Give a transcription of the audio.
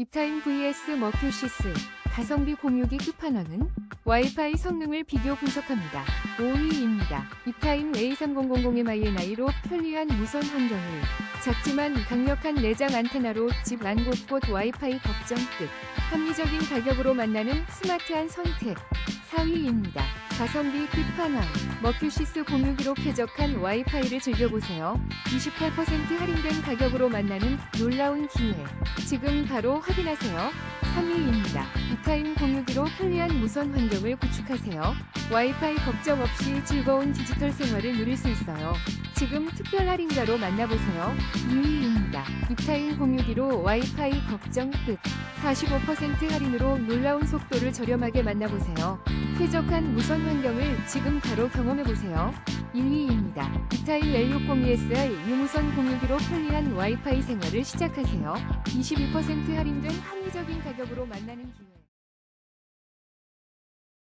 입타임 vs 머큐시스 가성비 공유기 끝판왕은 와이파이 성능을 비교 분석합니다. 5위입니다. 입타임 A3000MINI로 편리한 무선 환경을 작지만 강력한 내장 안테나로 집 안 곳곳 와이파이 걱정 끝. 합리적인 가격으로 만나는 스마트한 선택. 4위입니다. 가성비 끝판왕. 머큐시스 공유기로 쾌적한 와이파이를 즐겨보세요. 28% 할인된 가격으로 만나는 놀라운 기회. 지금 바로 확인하세요. 3위입니다. 이타임 공유기로 편리한 무선 환경을 구축하세요. 와이파이 걱정 없이 즐거운 디지털 생활을 누릴 수 있어요. 지금 특별 할인가로 만나보세요. 2위입니다. 이타임 공유기로 와이파이 걱정 끝. 45% 할인으로 놀라운 속도를 저렴하게 만나보세요. 쾌적한 무선 환경을 지금 바로 경험해보세요. 1위입니다. 이타임 L602SR 유무선 공유기로 편리한 와이파이 생활을 시작하세요. 22% 할인된 합리적인 가격으로 만나는 기회.